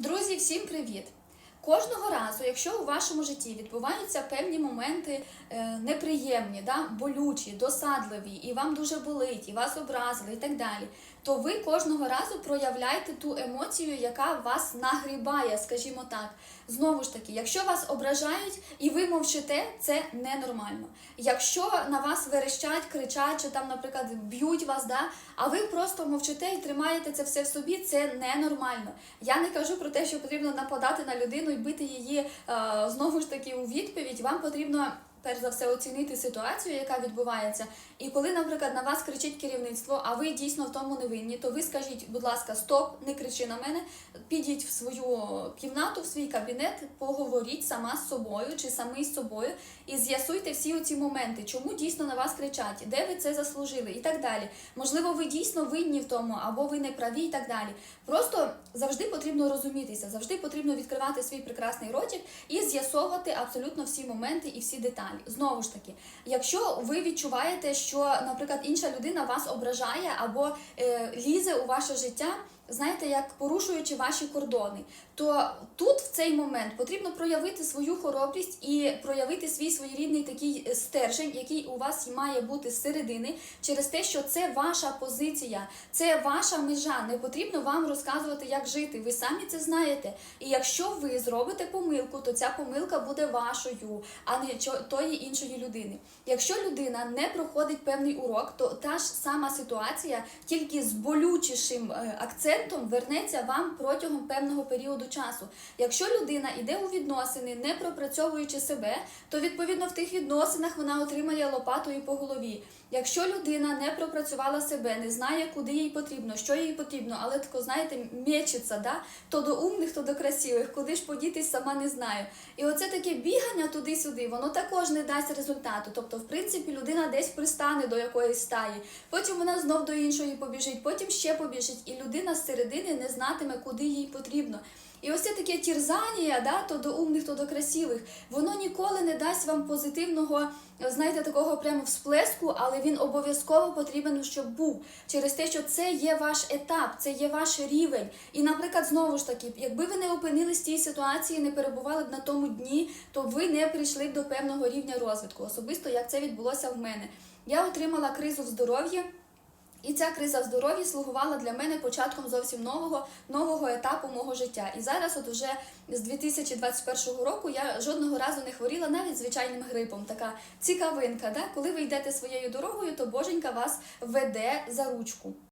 Друзі, всім привіт! Кожного разу, якщо у вашому житті відбуваються певні моменти е, неприємні, да, болючі, досадливі, і вам дуже болить, і вас образили, і так далі, то ви кожного разу проявляєте ту емоцію, яка вас нагрібає, скажімо так. Знову ж таки, якщо вас ображають і ви мовчите, це ненормально. Якщо на вас верещать, кричать, чи там, наприклад, б'ють вас, да, а ви просто мовчите і тримаєте це все в собі, це ненормально. Я не кажу про те, що потрібно нападати на людину і бити її е, знову ж таки у відповідь. Вам потрібно. Перш за все оцінити ситуацію, яка відбувається, і коли, наприклад, на вас кричить керівництво, а ви дійсно в тому не винні, то ви скажіть, будь ласка, стоп, не кричи на мене, підіть в свою кімнату, в свій кабінет, поговоріть сама з собою чи самий з собою і з'ясуйте всі оці моменти, чому дійсно на вас кричать, де ви це заслужили, і так далі. Можливо, ви дійсно винні в тому, або ви не праві, і так далі. Просто завжди потрібно розумітися, завжди потрібно відкривати свій прекрасний ротик і з'ясовувати абсолютно всі моменти і всі деталі. Знову ж таки, якщо ви відчуваєте, що, наприклад, інша людина вас ображає або е, лізе у ваше життя. Знаєте, як порушуючи ваші кордони, то тут в цей момент потрібно проявити свою хоробрість і проявити свій своєрідний такий е, стержень, який у вас має бути зсередини, через те, що це ваша позиція, це ваша межа. Не потрібно вам розказувати, як жити. Ви самі це знаєте. І якщо ви зробите помилку, то ця помилка буде вашою, а не тої іншої людини. Якщо людина не проходить певний урок, то та ж сама ситуація, тільки з болючішим е, акцентом, вернеться вам протягом певного періоду часу. Якщо людина йде у відносини, не пропрацьовуючи себе, то відповідно в тих відносинах вона отримає лопатою по голові. Якщо людина не пропрацювала себе, не знає, куди їй потрібно, що їй потрібно, але тако, знаєте, мечеться, да? то до умних, то до красивих, куди ж подітись, сама не знаю. І оце таке бігання туди-сюди, воно також не дасть результату. Тобто, в принципі, людина десь пристане до якоїсь стаї, потім вона знов до іншої побіжить, потім ще побіжить, і людина середини не знатиме, куди їй потрібно. І ось це таке тірзання, да, то до умних, то до красивих, воно ніколи не дасть вам позитивного, знаєте, такого прямо всплеску, але він обов'язково потрібен, щоб був. Через те, що це є ваш етап, це є ваш рівень. І, наприклад, знову ж таки, якби ви не опинились в тій ситуації, не перебували б на тому дні, то ви не прийшли б до певного рівня розвитку. Особисто як це відбулося в мене. Я отримала кризу в здоров'ї. І ця криза в здоров'ї слугувала для мене початком зовсім нового нового етапу мого життя. І зараз, от уже з 2021 року, я жодного разу не хворіла навіть звичайним грипом. Така цікавинка, да? коли ви йдете своєю дорогою, то боженька вас веде за ручку.